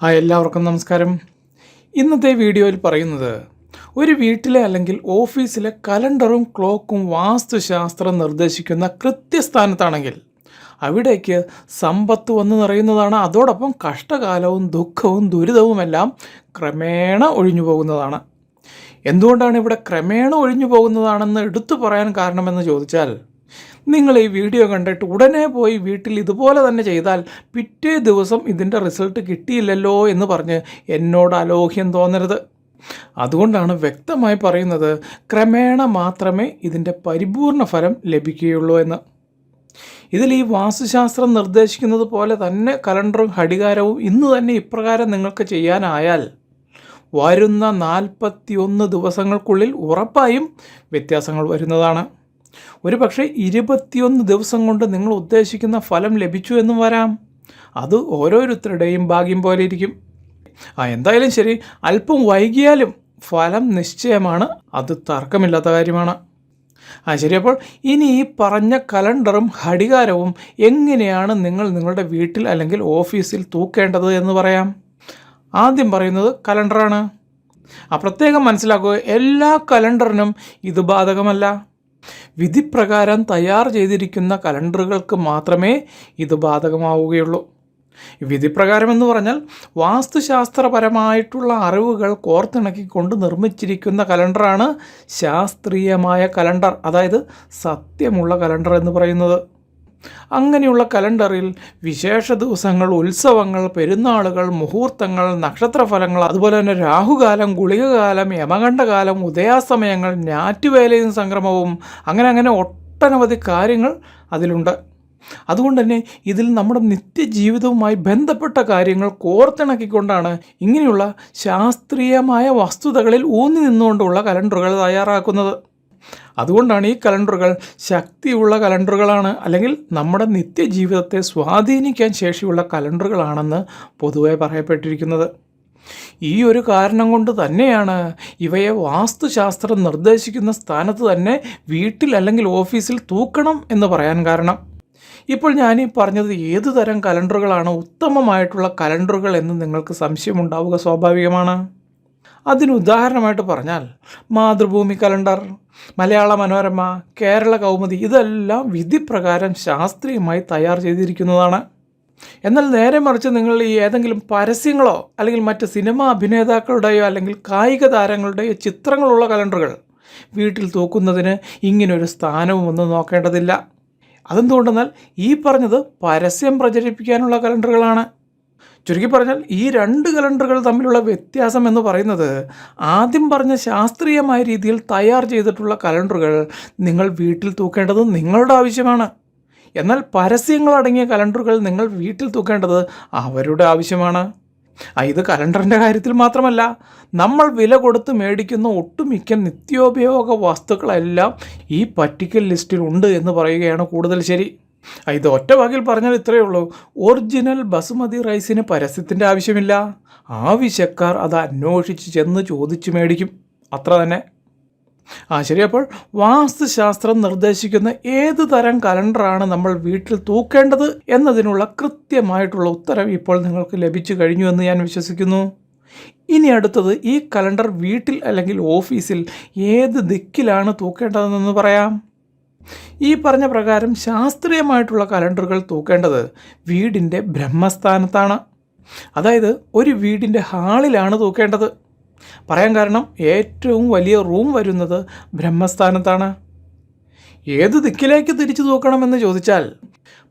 ആ എല്ലാവർക്കും നമസ്കാരം. ഇന്നത്തെ വീഡിയോയിൽ പറയുന്നത് ഒരു വീട്ടിലെ അല്ലെങ്കിൽ ഓഫീസിലെ കലണ്ടറും ക്ലോക്കും വാസ്തുശാസ്ത്രം നിർദ്ദേശിക്കുന്ന കൃത്യസ്ഥാനത്താണെങ്കിൽ അവിടേക്ക് സമ്പത്ത് വന്ന് നിറയുന്നതാണ് അതോടൊപ്പം കഷ്ടകാലവും ദുഃഖവും ദുരിതവുമെല്ലാം ക്രമേണ ഒഴിഞ്ഞു പോകുന്നതാണ് എന്തുകൊണ്ടാണ് ഇവിടെ ക്രമേണ ഒഴിഞ്ഞു പോകുന്നതാണെന്ന് എടുത്തു പറയാൻ കാരണമെന്ന് ചോദിച്ചാൽ നിങ്ങൾ ഈ വീഡിയോ കണ്ടിട്ട് ഉടനെ പോയി വീട്ടിൽ ഇതുപോലെ തന്നെ ചെയ്താൽ പിറ്റേ ദിവസം ഇതിന്റെ റിസൾട്ട് കിട്ടിയില്ലല്ലോ എന്ന് പറഞ്ഞ് എന്നോട് അലോഹ്യം തോന്നരുത്. അതുകൊണ്ടാണ് വ്യക്തമായി പറയുന്നത് ക്രമേണ മാത്രമേ ഇതിന്റെ പരിപൂർണ ഫലം ലഭിക്കുകയുള്ളൂ എന്ന്. ഇതിൽ ഈ വാസ്തുശാസ്ത്രം നിർദ്ദേശിക്കുന്നത് പോലെ തന്നെ കലണ്ടറും ഘടികാരവും ഇന്ന് തന്നെ ഇപ്രകാരം നിങ്ങൾക്ക് ചെയ്യാനായാൽ വരുന്ന നാൽപ്പത്തിയൊന്ന് ദിവസങ്ങൾക്കുള്ളിൽ ഉറപ്പായും വ്യത്യാസങ്ങൾ വരുന്നതാണ്. ഒരു പക്ഷേ ഇരുപത്തിയൊന്ന് ദിവസം കൊണ്ട് നിങ്ങൾ ഉദ്ദേശിക്കുന്ന ഫലം ലഭിച്ചു എന്നും വരാം. അത് ഓരോരുത്തരുടെയും ഭാഗ്യം പോലെ ഇരിക്കും. ആ എന്തായാലും ശരി. അല്പം വൈകിയാലും ഫലം നിശ്ചയമാണ്. അത് തർക്കമില്ലാത്ത കാര്യമാണ്. ആ ശരി. അപ്പോൾ ഇനി ഈ പറഞ്ഞ കലണ്ടറും ഘടികാരവും എങ്ങനെയാണ് നിങ്ങൾ നിങ്ങളുടെ വീട്ടിൽ അല്ലെങ്കിൽ ഓഫീസിൽ തൂക്കേണ്ടത് എന്ന് പറയാം. ആദ്യം പറയുന്നത് കലണ്ടറാണ്. ആ പ്രത്യേകം മനസ്സിലാക്കുക. എല്ലാ കലണ്ടറിനും ഇത് ബാധകമല്ല. വിധിപ്രകാരം തയ്യാർ ചെയ്തിരിക്കുന്ന കലണ്ടറുകൾക്ക് മാത്രമേ ഇത് ബാധകമാവുകയുള്ളൂ. വിധിപ്രകാരം എന്ന് പറഞ്ഞാൽ വാസ്തുശാസ്ത്രപരമായിട്ടുള്ള അറിവുകൾ കോർത്തിണക്കിക്കൊണ്ട് നിർമ്മിച്ചിരിക്കുന്ന കലണ്ടറാണ് ശാസ്ത്രീയമായ കലണ്ടർ അതായത് സത്യമുള്ള കലണ്ടർ എന്ന് പറയുന്നത്. അങ്ങനെയുള്ള കലണ്ടറിൽ വിശേഷ ദിവസങ്ങൾ ഉത്സവങ്ങൾ പെരുന്നാളുകൾ മുഹൂർത്തങ്ങൾ നക്ഷത്രഫലങ്ങൾ അതുപോലെ തന്നെ രാഹുകാലം ഗുളികകാലം യമകണ്ഠകാലം ഉദയാസമയങ്ങൾ ഞാറ്റുവേലയും സംക്രമവും അങ്ങനെ അങ്ങനെ ഒട്ടനവധി കാര്യങ്ങൾ അതിലുണ്ട്. അതുകൊണ്ട് തന്നെ ഇതിൽ നമ്മുടെ നിത്യജീവിതവുമായി ബന്ധപ്പെട്ട കാര്യങ്ങൾ കോർത്തിണക്കിക്കൊണ്ടാണ് ഇങ്ങനെയുള്ള ശാസ്ത്രീയമായ വസ്തുതകളിൽ ഊന്നി നിന്നുകൊണ്ടുള്ള കലണ്ടറുകൾ തയ്യാറാക്കുന്നത്. അതുകൊണ്ടാണ് ഈ കലണ്ടറുകൾ ശക്തിയുള്ള കലണ്ടറുകളാണ് അല്ലെങ്കിൽ നമ്മുടെ നിത്യജീവിതത്തെ സ്വാധീനിക്കാൻ ശേഷിയുള്ള കലണ്ടറുകളാണെന്ന് പൊതുവെ പറയപ്പെട്ടിരിക്കുന്നത്. ഈ ഒരു കാരണം കൊണ്ട് തന്നെയാണ് ഇവയെ വാസ്തുശാസ്ത്രം നിർദ്ദേശിക്കുന്ന സ്ഥാനത്ത് തന്നെ വീട്ടിൽ അല്ലെങ്കിൽ ഓഫീസിൽ തൂക്കണം എന്ന് പറയാൻ കാരണം. ഇപ്പോൾ ഞാൻ ഈ പറഞ്ഞത് ഏതു തരം കലണ്ടറുകളാണ് ഉത്തമമായിട്ടുള്ള കലണ്ടറുകൾ എന്ന് നിങ്ങൾക്ക് സംശയമുണ്ടാവുക സ്വാഭാവികമാണ്. അതിന് ഉദാഹരണമായിട്ട് പറഞ്ഞാൽ മാതൃഭൂമി കലണ്ടർ മലയാള മനോരമ കേരള കൗമുദി ഇതെല്ലാം വിധിപ്രകാരം ശാസ്ത്രീയമായി തയ്യാർ ചെയ്തിരിക്കുന്നതാണ്. എന്നാൽ നേരെ മറിച്ച് നിങ്ങൾ ഈ ഏതെങ്കിലും പരസ്യങ്ങളോ അല്ലെങ്കിൽ മറ്റ് സിനിമാ അഭിനേതാക്കളുടെയോ അല്ലെങ്കിൽ കായിക താരങ്ങളുടെയോ ചിത്രങ്ങളുള്ള കലണ്ടറുകൾ വീട്ടിൽ തൂക്കുന്നതിന് ഇങ്ങനൊരു സ്ഥാനവും ഒന്നും നോക്കേണ്ടതില്ല. അതെന്തുകൊണ്ടെന്നാൽ ഈ പറഞ്ഞത് പരസ്യം പ്രചരിപ്പിക്കാനുള്ള കലണ്ടറുകളാണ്. ചുരുക്കി പറഞ്ഞാൽ ഈ രണ്ട് കലണ്ടറുകൾ തമ്മിലുള്ള വ്യത്യാസം എന്ന് പറയുന്നത് ആദ്യം പറഞ്ഞ ശാസ്ത്രീയമായ രീതിയിൽ തയ്യാർ ചെയ്തിട്ടുള്ള കലണ്ടറുകൾ നിങ്ങൾ വീട്ടിൽ തൂക്കേണ്ടത് നിങ്ങളുടെ ആവശ്യമാണ്. എന്നാൽ പരസ്യങ്ങളടങ്ങിയ കലണ്ടറുകൾ നിങ്ങൾ വീട്ടിൽ തൂക്കേണ്ടത് അവരുടെ ആവശ്യമാണ്. ഇത് കലണ്ടറിന്റെ കാര്യത്തിൽ മാത്രമല്ല നമ്മൾ വില കൊടുത്ത് മേടിക്കുന്ന ഒട്ടുമിക്ക നിത്യോപയോഗ വസ്തുക്കളെല്ലാം ഈ പറ്റിക്കൽ ലിസ്റ്റിൽ ഉണ്ട് എന്ന് പറയുകയാണ് കൂടുതൽ ശരി. ഇത് ഒറ്റ വാക്കിൽ പറഞ്ഞാൽ ഇത്രയേ ഉള്ളൂ. ഒറിജിനൽ ബസുമതി റൈസിന് പരസ്യത്തിന്റെ ആവശ്യമില്ല. ആവശ്യക്കാർ അത് അന്വേഷിച്ച് ചെന്ന് ചോദിച്ചു മേടിക്കും. അത്ര തന്നെ. ആ ശരി അപ്പോൾ വാസ്തുശാസ്ത്രം നിർദ്ദേശിക്കുന്ന ഏത് തരം കലണ്ടറാണ് നമ്മൾ വീട്ടിൽ തൂക്കേണ്ടത് എന്നതിനുള്ള കൃത്യമായിട്ടുള്ള ഉത്തരം ഇപ്പോൾ നിങ്ങൾക്ക് ലഭിച്ചു കഴിഞ്ഞു എന്ന് ഞാൻ വിശ്വസിക്കുന്നു. ഇനി അടുത്തത് ഈ കലണ്ടർ വീട്ടിൽ അല്ലെങ്കിൽ ഓഫീസിൽ ഏത് ദിക്കിലാണ് തൂക്കേണ്ടതെന്ന് പറയാം. ഈ പറഞ്ഞ പ്രകാരം ശാസ്ത്രീയമായിട്ടുള്ള കലണ്ടറുകൾ തൂക്കേണ്ടത് വീടിന്റെ ബ്രഹ്മസ്ഥാനത്താണ്. അതായത് ഒരു വീടിന്റെ ഹാളിലാണ് തൂക്കേണ്ടത്. പറയാൻ കാരണം ഏറ്റവും വലിയ റൂം വരുന്നത് ബ്രഹ്മസ്ഥാനത്താണ്. ഏത് ദിക്കിലേക്ക് തിരിച്ചു തൂക്കണമെന്ന് ചോദിച്ചാൽ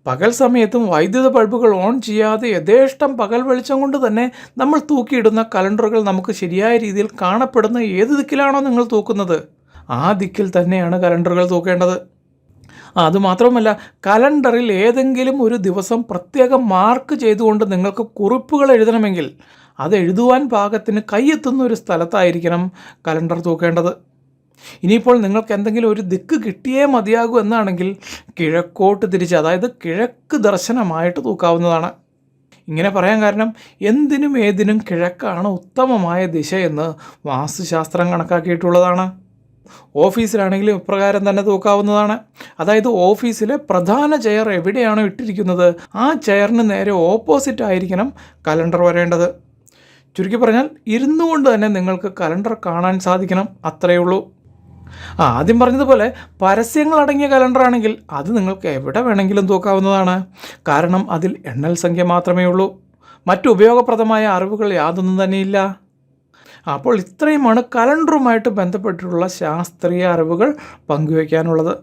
പകൽ സമയത്തും വൈദ്യുത ബൾബുകൾ ഓൺ ചെയ്യാതെ യഥേഷ്ടം പകൽ വെളിച്ചം കൊണ്ട് തന്നെ നമ്മൾ തൂക്കിയിടുന്ന കലണ്ടറുകൾ നമുക്ക് ശരിയായ രീതിയിൽ കാണപ്പെടുന്ന ഏത് ദിക്കിലാണോ നിങ്ങൾ തൂക്കുന്നത്. ആ ദിക്കിൽ തന്നെയാണ് കലണ്ടറുകൾ തൂക്കേണ്ടത്. ആ, അതുമാത്രമല്ല കലണ്ടറിൽ ഏതെങ്കിലും ഒരു ദിവസം പ്രത്യേകം മാർക്ക് ചെയ്തുകൊണ്ട് നിങ്ങൾക്ക് കുറിപ്പുകൾ എഴുതണമെങ്കിൽ അത് എഴുതുവാൻ പാകത്തിന് കൈയെത്തുന്ന ഒരു സ്ഥലത്തായിരിക്കണം കലണ്ടർ തൂക്കേണ്ടത്. ഇനിയിപ്പോൾ നിങ്ങൾക്ക് എന്തെങ്കിലും ഒരു ദിക്ക് കിട്ടിയേ മതിയാകൂ എന്നാണെങ്കിൽ കിഴക്കോട്ട് തിരിച്ച് അതായത് കിഴക്ക് ദർശനമായിട്ട് തൂക്കാവുന്നതാണ്. ഇങ്ങനെ പറയാൻ കാരണം എന്തിനും ഏതിനും കിഴക്കാണ് ഉത്തമമായ ദിശയെന്ന് വാസ്തുശാസ്ത്രം കണക്കാക്കിയിട്ടുള്ളതാണ്. ഓഫീസിലാണെങ്കിലും ഇപ്രകാരം തന്നെ തൂക്കാവുന്നതാണ്. അതായത് ഓഫീസിലെ പ്രധാന ചെയർ എവിടെയാണോ ഇട്ടിരിക്കുന്നത് ആ ചെയറിന് നേരെ ഓപ്പോസിറ്റ് ആയിരിക്കണം കലണ്ടർ വരേണ്ടത്. ചുരുക്കി പറഞ്ഞാൽ ഇരുന്നു കൊണ്ട് തന്നെ നിങ്ങൾക്ക് കലണ്ടർ കാണാൻ സാധിക്കണം അത്രയേ ഉള്ളൂ. ആ ആദ്യം പറഞ്ഞതുപോലെ പരസ്യങ്ങൾ അടങ്ങിയ കലണ്ടറാണെങ്കിൽ അത് നിങ്ങൾക്ക് എവിടെ വേണമെങ്കിലും തൂക്കാവുന്നതാണ്. കാരണം അതിൽ എണ്ണൽ സംഖ്യ മാത്രമേ ഉള്ളൂ. മറ്റു ഉപയോഗപ്രദമായ അറിവുകൾ യാതൊന്നും തന്നെയില്ല. അപ്പോൾ ഇത്രയുമാണ് കലണ്ടറുമായിട്ട് ബന്ധപ്പെട്ടിട്ടുള്ള ശാസ്ത്രീയ അറിവുകൾ പങ്കുവയ്ക്കാനുള്ളത്.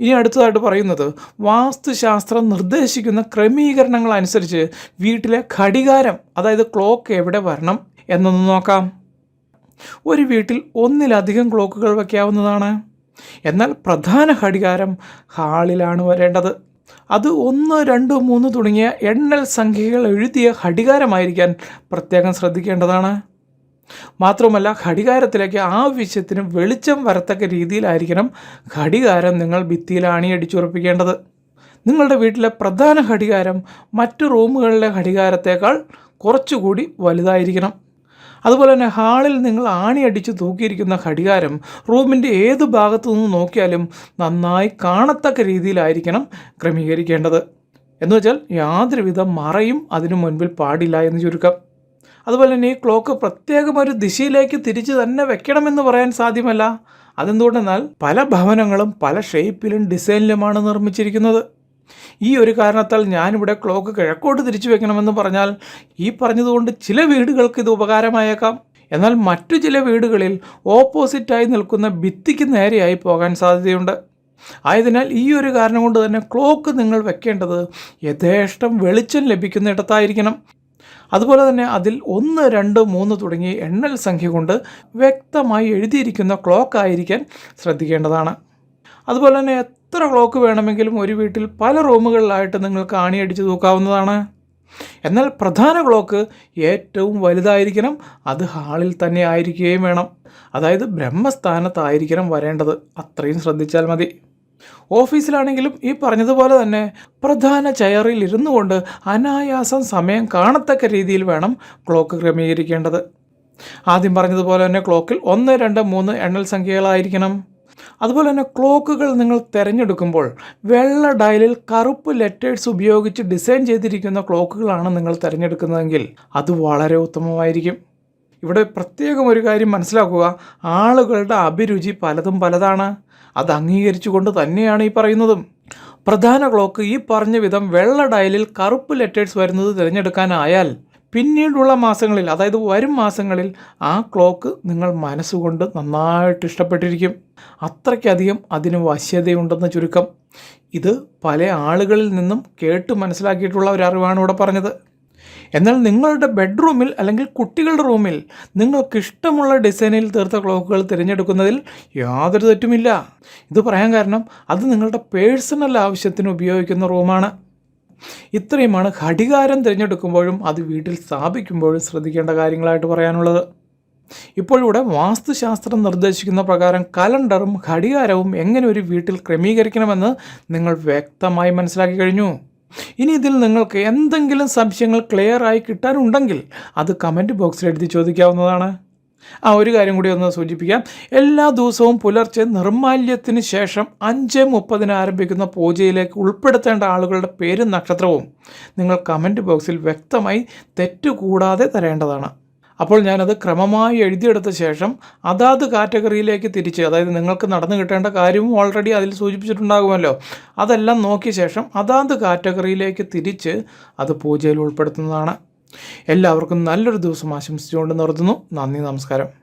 ഇനി അടുത്തതായിട്ട് പറയുന്നത് വാസ്തുശാസ്ത്രം നിർദ്ദേശിക്കുന്ന ക്രമീകരണങ്ങൾ അനുസരിച്ച് വീട്ടിലെ ഘടികാരം അതായത് ക്ലോക്ക് എവിടെ വരണം എന്നൊന്ന് നോക്കാം. ഒരു വീട്ടിൽ ഒന്നിലധികം ക്ലോക്കുകൾ വയ്ക്കാവുന്നതാണ്. എന്നാൽ പ്രധാന ഘടികാരം ഹാളിലാണ് വരേണ്ടത്. അത് ഒന്ന് രണ്ട് മൂന്ന് തുടങ്ങിയ എണ്ണൽ സംഖ്യകൾ എഴുതിയ ഘടികാരമായിരിക്കാൻ പ്രത്യേകം ശ്രദ്ധിക്കേണ്ടതാണ്. മാത്രമല്ല ഘടികാരത്തിലേക്ക് ആവശ്യത്തിന് വെളിച്ചം വരത്തക്ക രീതിയിലായിരിക്കണം ഘടികാരം നിങ്ങൾ ഭിത്തിയിൽ അണിയടിച്ചുറപ്പിക്കേണ്ടത് നിങ്ങളുടെ വീട്ടിലെ പ്രധാന ഘടികാരം മറ്റ് റൂമുകളിലെ ഘടികാരത്തേക്കാൾ കുറച്ചുകൂടി വലുതായിരിക്കണം. അതുപോലെ തന്നെ ഹാളിൽ നിങ്ങൾ ആണിയടിച്ച് തൂക്കിയിരിക്കുന്ന ഘടികാരം റൂമിന്റെ ഏത് ഭാഗത്തു നിന്ന് നോക്കിയാലും നന്നായി കാണത്തക്ക രീതിയിലായിരിക്കണം ക്രമീകരിക്കേണ്ടത്. എന്നുവെച്ചാൽ യാതൊരുവിധ മറയും അതിനു മുൻപിൽ പാടില്ല എന്ന് ചുരുക്കം. അതുപോലെ തന്നെ ഈ ക്ലോക്ക് പ്രത്യേകം ഒരു ദിശയിലേക്ക് തിരിച്ച് തന്നെ വെക്കണമെന്ന് പറയാൻ സാധ്യമല്ല. അതെന്തുകൊണ്ടെന്നാൽ പല ഭവനങ്ങളും പല ഷേപ്പിലും ഡിസൈനിലുമാണ് നിർമ്മിച്ചിരിക്കുന്നത്. ഈ ഒരു കാരണത്താൽ ഞാനിവിടെ ക്ലോക്ക് കിഴക്കോട്ട് തിരിച്ചു വെക്കണമെന്ന് പറഞ്ഞാൽ ഈ പറഞ്ഞതുകൊണ്ട് ചില വീടുകൾക്ക് ഇത് ഉപകാരമായേക്കാം. എന്നാൽ മറ്റു ചില വീടുകളിൽ ഓപ്പോസിറ്റായി നിൽക്കുന്ന ഭിത്തിക്ക് നേരെയായി പോകാൻ സാധ്യതയുണ്ട്. ആയതിനാൽ ഈ ഒരു കാരണം കൊണ്ട് തന്നെ ക്ലോക്ക് നിങ്ങൾ വെക്കേണ്ടത് യഥേഷ്ടം വെളിച്ചം ലഭിക്കുന്നിടത്തായിരിക്കണം അതുപോലെ തന്നെ അതിൽ ഒന്ന് രണ്ട് മൂന്ന് തുടങ്ങിയ എണ്ണൽ സംഖ്യ കൊണ്ട് വ്യക്തമായി എഴുതിയിരിക്കുന്ന ക്ലോക്ക് ആയിരിക്കാൻ ശ്രദ്ധിക്കേണ്ടതാണ്. അതുപോലെ തന്നെ എത്ര ക്ലോക്ക് വേണമെങ്കിലും ഒരു വീട്ടിൽ പല റൂമുകളിലായിട്ട് നിങ്ങൾക്ക് ആണിയടിച്ച് തൂക്കാവുന്നതാണ്. എന്നാൽ പ്രധാന ക്ലോക്ക് ഏറ്റവും വലുതായിരിക്കണം അത് ഹാളിൽ തന്നെ ആയിരിക്കുകയും വേണം. അതായത് ബ്രഹ്മസ്ഥാനത്തായിരിക്കണം വരേണ്ടത്. അത്രയും ശ്രദ്ധിച്ചാൽ മതി. ഓഫീസിലാണെങ്കിലും ഈ പറഞ്ഞതുപോലെ തന്നെ പ്രധാന ചെയറിൽ ഇരുന്നു കൊണ്ട് അനായാസം സമയം കാണത്തക്ക രീതിയിൽ വേണം ക്ലോക്ക് ക്രമീകരിക്കേണ്ടത്. ആദ്യം പറഞ്ഞതുപോലെ തന്നെ ക്ലോക്കിൽ ഒന്ന് രണ്ട് മൂന്ന് എണ്ണൽ സംഖ്യകളായിരിക്കണം. അതുപോലെ തന്നെ ക്ലോക്കുകൾ നിങ്ങൾ തിരഞ്ഞെടുക്കുമ്പോൾ വെള്ള ഡയലിൽ കറുപ്പ് ലെറ്റേഴ്സ് ഉപയോഗിച്ച് ഡിസൈൻ ചെയ്തിരിക്കുന്ന ക്ലോക്കുകളാണ് നിങ്ങൾ തിരഞ്ഞെടുക്കുന്നതെങ്കിൽ അത് വളരെ ഉത്തമമായിരിക്കും. ഇവിടെ പ്രത്യേകം ഒരു കാര്യം മനസ്സിലാക്കുക. ആളുകളുടെ അഭിരുചി പലതും പലതാണ്. അത് അംഗീകരിച്ചുകൊണ്ട് തന്നെയാണ് ഈ പറയുന്നതും. പ്രധാന ക്ലോക്ക് ഈ പറഞ്ഞ വിധം വെള്ള ഡയലിൽ കറുപ്പ് ലെറ്റേഴ്സ് വരുന്നത് തിരഞ്ഞെടുക്കാനായാൽ പിന്നീടുള്ള മാസങ്ങളിൽ അതായത് വരും മാസങ്ങളിൽ ആ ക്ലോക്ക് നിങ്ങൾ മനസ്സുകൊണ്ട് നന്നായിട്ട് ഇഷ്ടപ്പെട്ടിരിക്കും. അത്രയ്ക്കധികം അതിന് വശ്യതയുണ്ടെന്ന് ചുരുക്കം. ഇത് പല ആളുകളിൽ നിന്നും കേട്ട് മനസ്സിലാക്കിയിട്ടുള്ള ഒരു അറിവാണ് ഇവിടെ പറഞ്ഞത്. എന്നാൽ നിങ്ങളുടെ ബെഡ്റൂമിൽ അല്ലെങ്കിൽ കുട്ടികളുടെ റൂമിൽ നിങ്ങൾക്ക് ഇഷ്ടമുള്ള ഡിസൈനിൽ തീർത്ത ക്ലോക്കുകൾ തിരഞ്ഞെടുക്കുന്നതിൽ യാതൊരു തെറ്റുമില്ല. ഇത് പറയാൻ കാരണം അത് നിങ്ങളുടെ പേഴ്സണൽ ആവശ്യത്തിന് ഉപയോഗിക്കുന്ന റൂമാണ്. ഇത്രയുമാണ് ഘടികാരം തിരഞ്ഞെടുക്കുമ്പോഴും അത് വീട്ടിൽ സ്ഥാപിക്കുമ്പോഴും ശ്രദ്ധിക്കേണ്ട കാര്യങ്ങളായിട്ട് പറയാനുള്ളത്. ഇപ്പോഴിവിടെ വാസ്തുശാസ്ത്രം നിർദ്ദേശിക്കുന്ന പ്രകാരം കലണ്ടറും ഘടികാരവും എങ്ങനെ ഒരു വീട്ടിൽ ക്രമീകരിക്കണമെന്ന് നിങ്ങൾ വ്യക്തമായി മനസ്സിലാക്കി കഴിഞ്ഞു. ഇനി ഇതിൽ നിങ്ങൾക്ക് എന്തെങ്കിലും സംശയങ്ങൾ ക്ലിയർ ആയി കിട്ടാനുണ്ടെങ്കിൽ അത് കമന്റ് ബോക്സിൽ എഴുതി ചോദിക്കാവുന്നതാണ്. ആ ഒരു കാര്യം കൂടി ഒന്ന് സൂചിപ്പിക്കാം. എല്ലാ ദിവസവും പുലർച്ചെ നിർമാല്യത്തിന് ശേഷം അഞ്ച് മുപ്പതിന് ആരംഭിക്കുന്ന പൂജയിലേക്ക് ഉൾപ്പെടുത്തേണ്ട ആളുകളുടെ പേരും നക്ഷത്രവും നിങ്ങൾ കമന്റ് ബോക്സിൽ വ്യക്തമായി തെറ്റുകൂടാതെ തരേണ്ടതാണ്. അപ്പോൾ ഞാനത് ക്രമമായി എഴുതിയെടുത്ത ശേഷം അതാത് കാറ്റഗറിയിലേക്ക് തിരിച്ച് അതായത് നിങ്ങൾക്ക് നടന്നു കിട്ടേണ്ട കാര്യവും ഓൾറെഡി അതിൽ സൂചിപ്പിച്ചിട്ടുണ്ടാകുമല്ലോ അതെല്ലാം നോക്കിയ ശേഷം അതാത് കാറ്റഗറിയിലേക്ക് തിരിച്ച് അത് പൂജയിൽ ഉൾപ്പെടുത്തുന്നതാണ്. എല്ലാവർക്കും നല്ലൊരു ദിവസം ആശംസിച്ചുകൊണ്ട് നിർത്തുന്നു. നന്ദി നമസ്കാരം.